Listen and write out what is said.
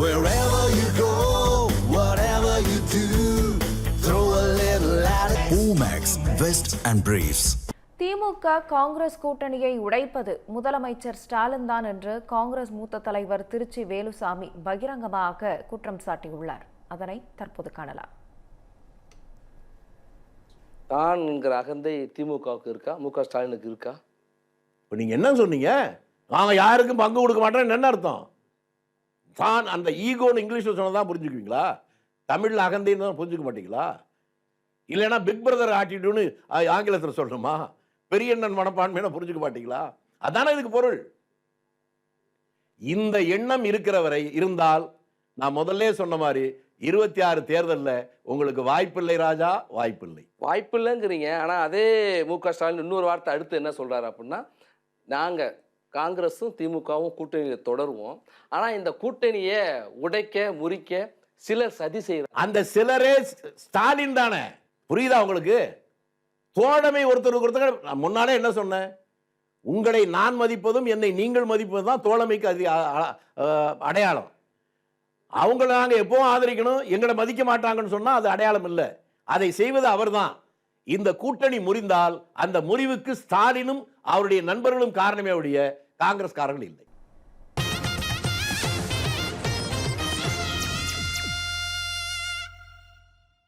Wherever you go, whatever you do, throw a little at it. Omax, Vest and Briefs. திமுக காங்கிரஸ் கூட்டணியை உடைப்பது முதலமைச்சர் ஸ்டாலின் தான் என்று காங்கிரஸ் மூத்த தலைவர் திருச்சி வேலுசாமி பகிரங்கமாக குற்றம் சாட்டியுள்ளார். அதனை தற்போது காணலாம். தான் என்கிற அகந்தை திமுகவுக்கு இருக்கா? மு க ஸ்டாலினுக்கு இருக்கா? இப்போ நீங்கள் என்ன சொன்னீங்க? நாங்கள் யாருக்கும் பங்கு கொடுக்க மாட்டோம்னு என்ன அர்த்தம்? தான் அந்த ஈகோன்னு இங்கிலீஷில் சொன்னதான் புரிஞ்சுக்குவீங்களா? தமிழில் அகந்தைன்னு தான் புரிஞ்சுக்க மாட்டீங்களா? இல்லைன்னா பிக் பிரதர் ஆட்டிடியூன்னு ஆங்கிலத்தில் சொல்லணுமா? பெரியண்ணன் மனப்பான்மையான புரிஞ்சுக்க மாட்டீங்களா? அதானே இதுக்கு பொருள். இந்த எண்ணம் இருக்கிற வரை இருந்தால் நான் முதல்ல சொன்ன மாதிரி இருபத்தி ஆறு தேர்தலில் உங்களுக்கு வாய்ப்பில்லை ராஜா வாய்ப்பில்லை. வாய்ப்பில்லைங்கிறீங்க. ஆனால் அதே மு க ஸ்டாலின் இன்னொரு வார்த்தை அடுத்து என்ன சொல்கிறார் அப்படின்னா நாங்கள் காங்கிரஸும் திமுகவும் கூட்டணியில் தொடருவோம். ஆனால் இந்த கூட்டணியை உடைக்க முறிக்க சிலர் சதி செய்கிறாங்க அந்த சிலரே ஸ்- ஸ்டாலின் தானே. புரியுதா உங்களுக்கு? தோழமை ஒருத்தர் ஒருத்தர் நான் முன்னாலே என்ன சொன்னேன்? உங்களை நான் மதிப்பதும் என்னை நீங்கள் மதிப்பதும் தான் தோழமைக்கு அதி அ- அடையாளம். அவங்கள நாங்கள் எப்பவும் ஆதரிக்கணும். எங்களை மதிக்க மாட்டாங்கன்னு சொன்னால் அது அடையாளம் இல்லை. அதை செய்வது அவர்தான். இந்த கூட்டணி முறிந்தால் அந்த முறிவுக்கு ஸ்டாலினும் அவருடைய நண்பர்களும் காரணமே அவருடைய காங்கிரஸ்காரர்கள் இல்லை.